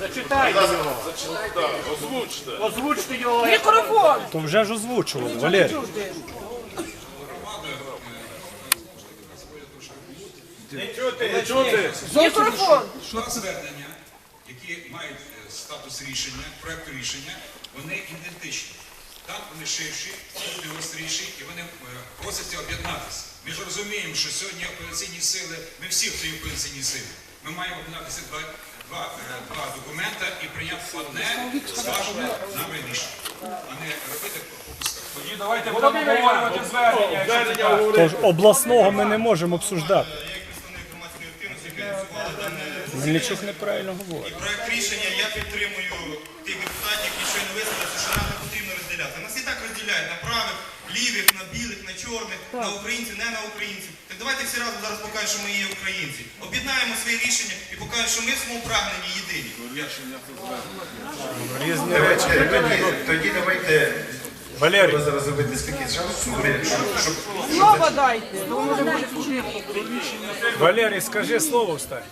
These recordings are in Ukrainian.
Зачитайте його. Так, озвучте. Озвучте його. Мікрофон. То вже ж озвучували, Валерій. Не чути. Не чути? Мікрофон. Два звернення, які мають е, статус рішення, проекту рішення, вони ідентичні. Там вони ширші, тут гостріші, і вони е, просяться об'єднатися. Ми ж розуміємо, що сьогодні опозиційні сили, ми всі в цій опозиційній силі. Ми маємо об'єднатися два, два, е, документа і прийняти одне зважене нами рішення, а не робити. Тоді давайте будемо обговорювати звернення. якщо це так. Тож обласного ми не можемо обсуждати. Як представник громадської активності, яка ініціювала дане Мельничук неправильно говорить. проект рішення, я підтримую тих депутатів, які щойно висловилися, що нам не потрібно розділяти. Нас і так розділяють на правих, лівих, на білих, на чорних, на українців, не на українців. Так давайте всі разом зараз покажемо, що ми є українці. Об'єднаємо свої рішення і покажемо, що ми в своєму прагненні єдині. Різні речі. Тоді давайте Валерій, зараз зробити скільки щоб Слова дайте. Валерій, скажи слово встань.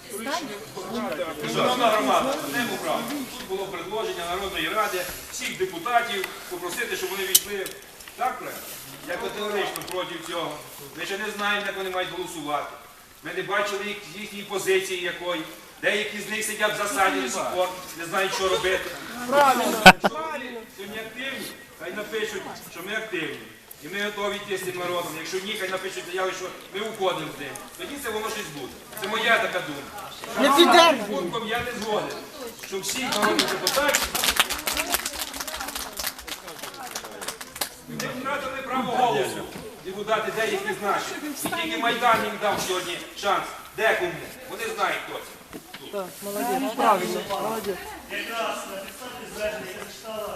Шановна громада, одному правду. Тут було предложення Народної ради всіх депутатів попросити, щоб вони війшли. Так, правильно? Я категорично проти цього. Ми ще не знаємо, як вони мають голосувати. Ми не бачили їх, їхньої позиції якої. Деякі з них сидять в засаді до сих пор, не знають, що робити. Правильно. Сьогодні активні, хай напишуть, що ми активні. І ми готові йти з цим народом. Якщо ні, хай напишуть заяву, що ми уходимо з ним. Тоді це воно щось буде. Це моя така думка. Підтримую. Пунктом я не згоден, що всі народні депутати не втратили право голосу. Депутати деякі з. І тільки Майдан їм дав сьогодні шанс. Декому. Вони знають хто це. Правильно. Молодець. Якраз на підставі звернення, яке читала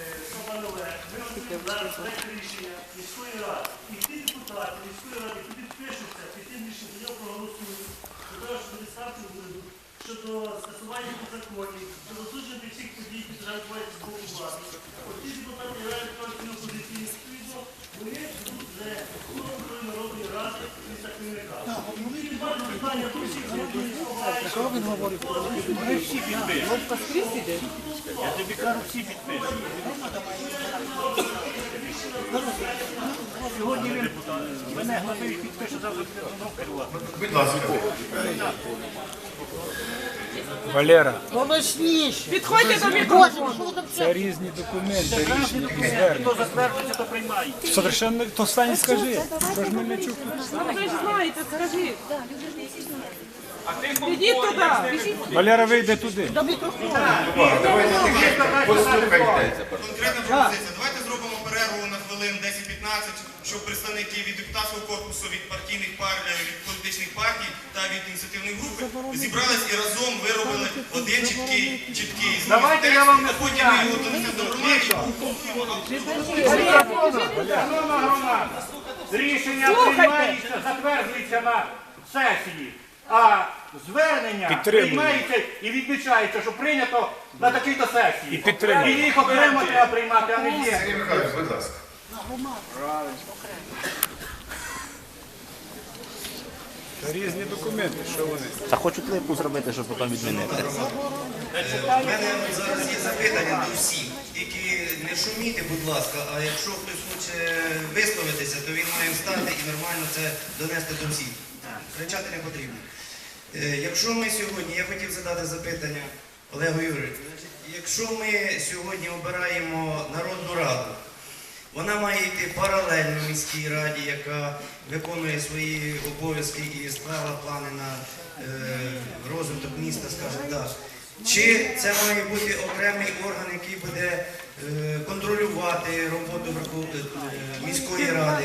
е, Собанове, ми отримали проект рішення міської ради. І ті депутати міської ради, які підпишуться під тим рішенням, за нього проголосують, до того, що відставки будуть щодо скасування законів, щодо засудження тих всіх подій, які зараз відбуваються з боку влади. От ті депутати реально кажуть, відповідно, вони будуть Народної ради міста Хмельника. Тим паче питання до всіх Що він говорить? Ми всі підпишемо. Я тобі кажу, всі підпишуть. Сьогодні він мене главий підпише, завтра будь ласка. Валера, Підходьте до мікрофону. це різні документи, звернення. Хто затверджується, то приймає. Совершенно, то стань скажи. Що ж Мельничук? Ви ж знаєте, скажіть. Підіть туди. Валера вийде туди. До мікрофону. Послухайте. Конкретна пропозиція. Давайте хвилин 10-15, щоб представники від депутатського корпусу, від партійних пар, е, від політичних партій та від ініціативної групи зібрались і разом виробили один чіткий чіткий зміст. Давайте я вам а потім ми його донесемо до громади. Громада, рішення приймається, затверджується на сесії, а звернення приймається і відмічається, що прийнято на такій-то сесії. І. І їх окремо треба приймати, а не є. Сергій Михайлович, будь ласка. Це різні документи, що вони? Та хочуть липу зробити, щоб потім відмінити. У мене зараз є запитання до всіх. Тільки не шуміти, будь ласка, а якщо хтось хоче висловитися, то він має встати і нормально це донести до всіх. Кричати не потрібно. Е, Якщо ми сьогодні, я хотів задати запитання Олегу Юрійовичу, якщо ми сьогодні обираємо Народну Раду, вона має йти паралельно міській раді, яка виконує свої обов'язки і склала плани на е, розвиток міста, скажімо так. Чи це має бути окремий орган, який буде е, контролювати роботу е, міської ради?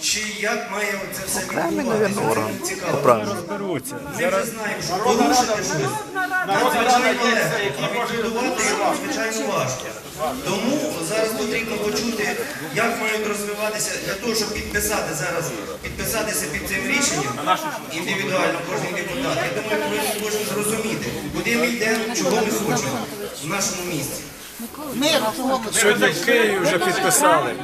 Чи як має це все відбуватися? Цікаво. Правильно. Розберуться. Ми вже знаємо, що порушити щось надзвичайно легко, а відбудувати його надзвичайно важко. Тому зараз потрібно почути, як мають розвиватися для того, щоб підписати зараз, підписатися під цим рішенням індивідуально кожен депутат. Я думаю, повинен кожен зрозуміти, куди ми йдемо, чого ми хочемо в нашому місті. Сьогодні в Києві вже підписали.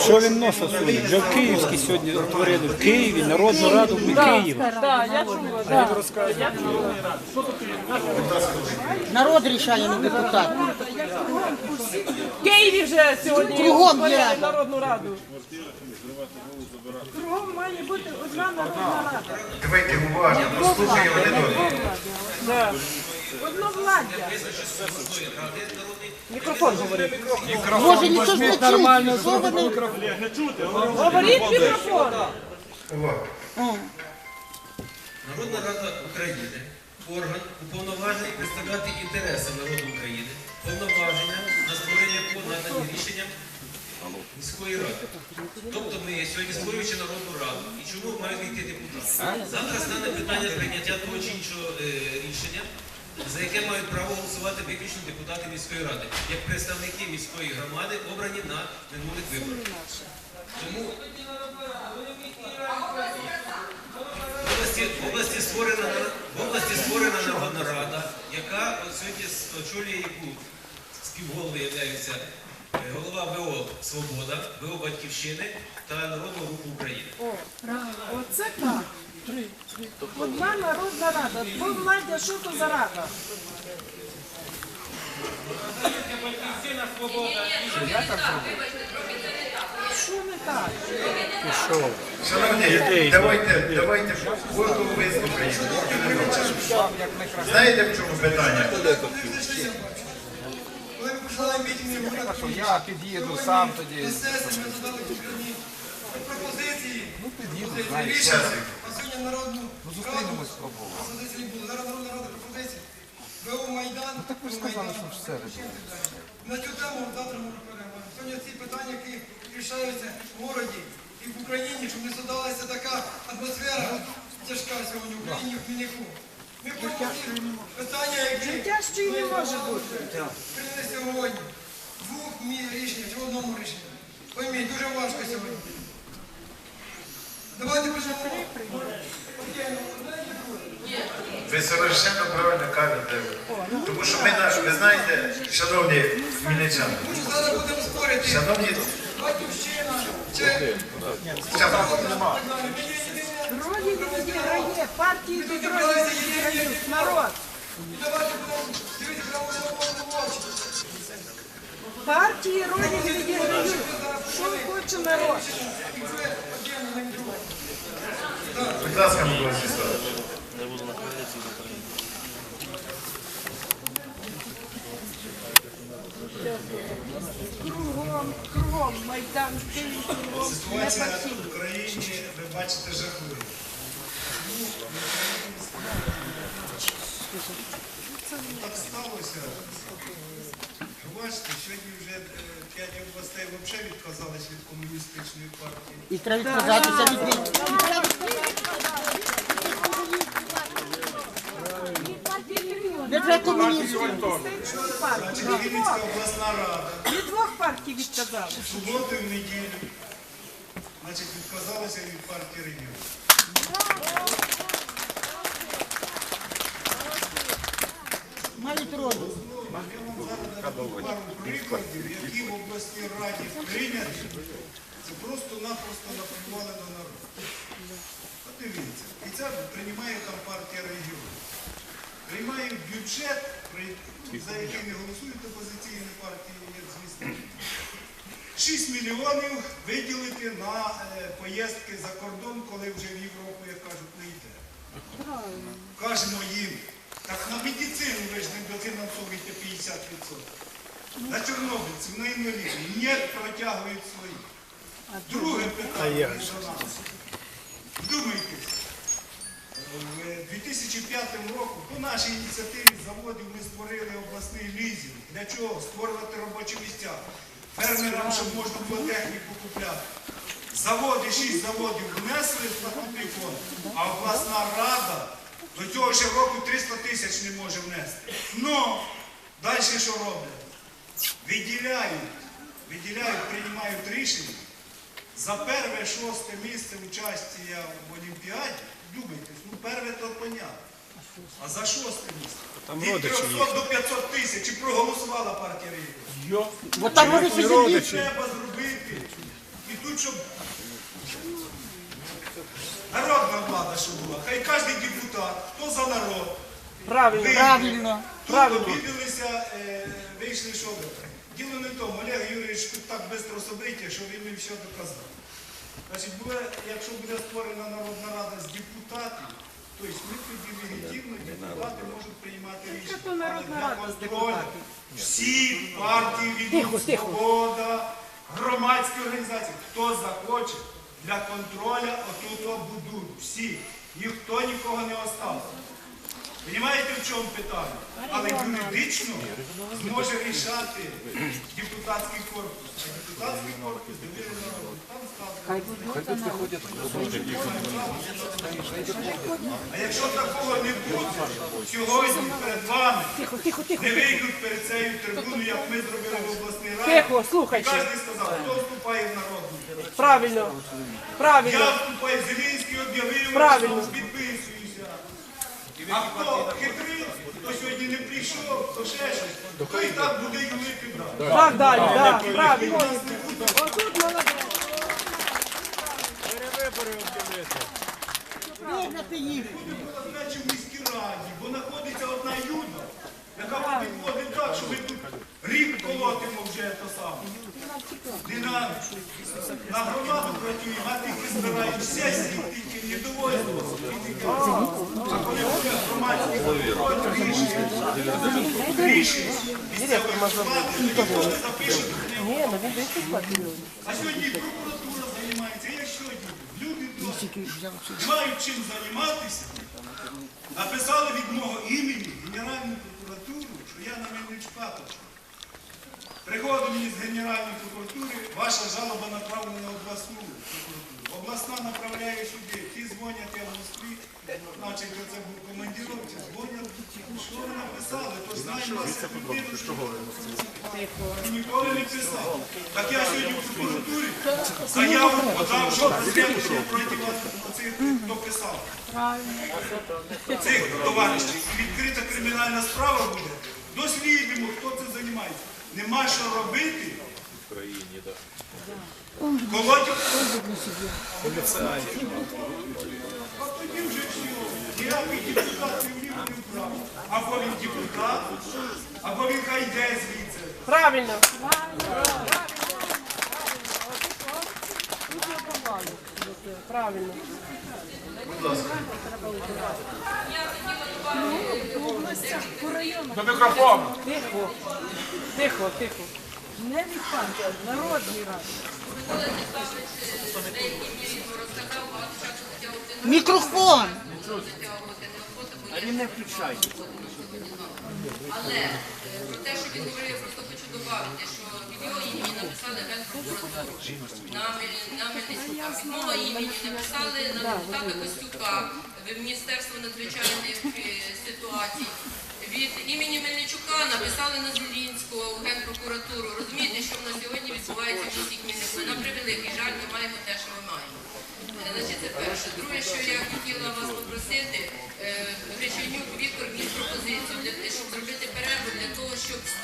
Що він носить сьогодні? Вже в Київській сьогодні утворили. В Києві, Народну Раду Києва. Народ рішає, не депутат. В Києві вже сьогодні Кругом є. Народну Раду. Кругом має бути одна народна рада. Давайте уважно, послухаємо один одного. Да. Одновладдя. Мікрофон говорить. Може, ніхто ж не чує, що вони... Говоріть мікрофон. Увага. Народна Рада України орган уповноважений представляти інтереси народу України, повноваження на створення по надані рішенням міської ради. Тобто ми сьогодні створюючи народну раду, і чому мають йти депутати? Завтра стане питання прийняття того чи іншого е, рішення, за яке мають право голосувати виключно депутати міської ради, як представники міської громади, обрані на минулих виборах. Тому в області, в області створена в області створена народна рада, яка сьогодні очолює яку співголови являються голова ВО Свобода, ВО Батьківщини та Народного руху України. Оце так. Одна народна рада. Двовладдя, що то за рада? Що не так? Шановні, давайте, давайте кожного вислухаємо. Знаєте, в чому питання? Що я під'їду сам тоді. пропозиції. Ну, під'їду. А сьогодні народну ну, зустрінемось Пропозиції не. Зараз народна рада пропозиції. ВО Майдан. Ну, так ви сказали, що все На цю тему завтра ми переговоримо. Сьогодні ці питання, які рішаються в городі і в Україні, щоб не создалася така атмосфера тяжка сьогодні в Україні, в Хмельнику. Питання, які Тяжчої не може бути. прийняли сьогодні. Двох мі- рішень в одному рішенні. Пойміть, дуже важко сьогодні. Давайте почнемо. Ви совершенно правильно кажете. Тому що ми наш, ви знаєте, шановні хмельничани, що зараз будемо спорити. шановні, Батьківщина чи щас, так далі. Ми є єдине. Ролі не відіграє, партії тут ролі не відіграють. Народ. І давайте будемо дивитися прямо в очі. Партії ролі не відіграють. Що хоче народ? І ви один на другого. будь ласка, Микола Сіславович. Кругом, кругом, Майдан, Київ, кругом, не Ситуація партійні. в Україні, ви бачите, жахлива. Так сталося. Ви бачите, сьогодні вже е, п'ять областей взагалі відказались від комуністичної партії. І треба відказатися від. Значить, Вінницька обласна рада Від двох партій відказали. в суботу і в неділю значить, відказалася від партії регіонів. Мають роду. Пару прикладів, які в обласній раді прийняті, це просто-напросто наплювали на народ. Подивіться, і це приймає там партія регіонів. Приймає бюджет, за який не голосують опозиційні партії, як звісно. 6 мільйонів виділити на е, поїздки за кордон, коли вже в Європу, як кажуть, не йде. Кажемо їм, так на медицину ви ж не дофінансовуєте 50%. На чорнобильців, на інвалідів. Ні, протягують свої. Друге питання до нас. Вдумайтесь. В 2005 року по нашій ініціативі заводів ми створили обласний лізинг. Для чого? Створювати робочі місця. Фермерам, щоб можна було техніку купляти. Заводи, шість заводів внесли в статутний фонд, а обласна рада до цього ще року 300 тисяч не може внести. Ну, далі що роблять? Виділяють, виділяють, приймають рішення за перше шосте місце участі в Олімпіаді, думайте, ну перше то понятно. А за шосте місце? Там Від родичі 300 до 500 тисяч. І проголосувала партія регіонів. Бо там Що сидять. треба зробити? І тут, щоб народна влада, що була. Хай кожен депутат, хто за народ, Правильно. вийде. Правильно. Тут Правильно. обідалися, е, вийшли, що ви. Діло не в тому, Олег Юрійович тут так швидко собиття, що він їм все доказав. Значить, буде, якщо буде створена народна рада з депутатів, то есть ми тоді легітимно депутати можуть приймати рішення. Але для контролю? Всі партії від свобода, громадські організації, хто захоче для контролю отут будуть. Всі. Ніхто нікого не оставив. Понімаєте, в чому питання? Але юридично зможе рішати депутатський корпус. А депутатський корпус довірений народу. Там сказано. А якщо такого не буде, сьогодні перед вами не вийдуть перед цією трибуною, як ми зробили в обласній раді. Тихо, слухайте. Кожен сказав, хто вступає в народну. Правильно. Правильно. Я вступаю, Зеленський об'явив, Правильно. підписуюся. А хто хитрий, хто сьогодні не прийшов, то ще щось, то і так буде юлити далі. Так далі, так, правильно. Отут молодець. Вигнати їх. Значить, в міській раді, бо знаходиться одна юда, яка підходить так, що ми тут рік колотимо вже то саме. Не на, на громаду працюємо, а тільки збираємо сесії, тільки недовольство. А коли буде громадський контроль, рішення, рішення місцевої влади, ніхто не запише. Ні, ну. А сьогодні прокуратура займається. Я сьогодні люди тут мають чим займатися. Написали від мого імені Генеральну прокуратуру, що я на Мельничка точно. Приходить мені з Генеральної прокуратури, ваша жалоба направлена на обласну прокуратуру. Обласна направляє сюди, ті дзвонять я в Москві, значить це був командировці, дзвонять, що ви написали, то ж знаємо і ніколи не писав. Так я сьогодні заяву подав, що розслідування проти цих, хто писав. Цих товаришів. І відкрита кримінальна справа буде. Дослідимо, хто це займається. Нема що робити. В країні, так. Колоть. А тоді вже все. Ніяких депутатів ліво не вправо. Або він депутат, або він хай йде звідси. Правильно. Правильно. До мікрофону. Тихо. Тихо, тихо. Не від народний рад. Мікрофон. А він не включає. Але е, про те, що він говорив, просто додати, що від його імені написали Генпрокуратуру на, на. Від мого імені написали на депутата Костюка в Міністерство надзвичайних е, ситуацій. Від імені Мельничука написали на Зелінського в Генпрокуратуру. Розумієте, що в нас сьогодні відбувається в місті Хмельницькому. На превеликий жаль, ми маємо те, що ми маємо. Значить, це перше. Друге, що я хотіла вас попросити, е, Гречанюк Віктор вніс пропозицію, щоб зробити перерву для того, щоб з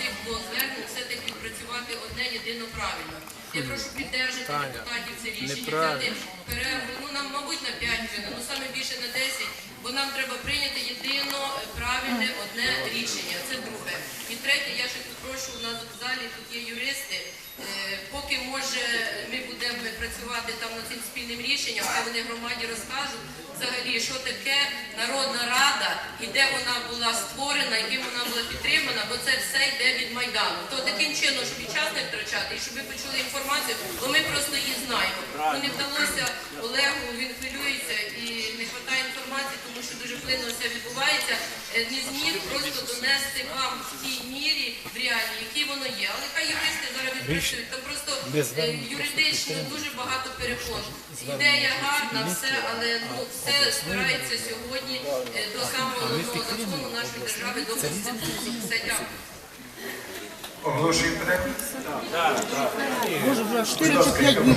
Я прошу піддержати депутатів це рішення, взяти перерву, ну нам, мабуть, на 5 хвилин, ну саме більше на 10, бо нам треба прийняти єдино е, правильне одне рішення. Це друге. І третє, я ще попрошу, у нас в залі тут є юристи. Е, Поки може ми будемо працювати там над цим спільним рішенням, хай вони громаді розкажуть взагалі, що таке Народна Рада і де вона була створена, і ким вона була підтримана, бо це все йде від Майдану. То таким чином, щоб і час не втрачати, і щоб ви почули інформацію, бо ми просто її знаємо. Ну не вдалося Олегу, він хвилюється і не вистачає інформації, тому що дуже плинно все відбувається. Е, Не зміг просто донести вам в тій мірі в реалії, які воно є. Але хай юристи зараз відпрацюють. Там просто е, юридично дуже багато перепон. Ідея гарна, все, але ну все збирається сьогодні е, до самого закону нашої держави, до конституції. Все дякую. Оголошую перерву. Може, вже 4 чи 5 днів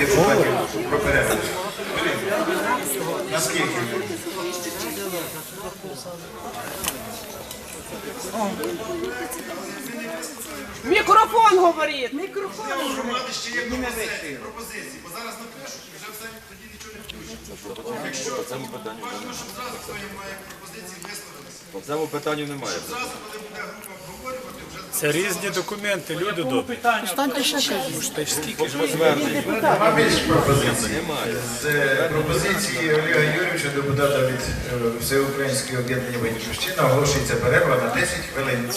депутатів про перерву. Наскільки? Мікрофон говорить. Мікрофон. громади ще є пропозиції, пропозиції, бо зараз напишуть і вже все тоді нічого не включить. Якщо бажано, щоб зразу хто має пропозиції висловитися. По цьому питанню немає. Зразу, коли буде група обговорювати, Це різні документи, люди добрі. Станьте ще кажіть. Та скільки ж Нема більше пропозицій. З пропозиції Олега Юрійовича, депутата від е, Всеукраїнського об'єднання Батьківщина, оголошується перерва на 10 хвилин.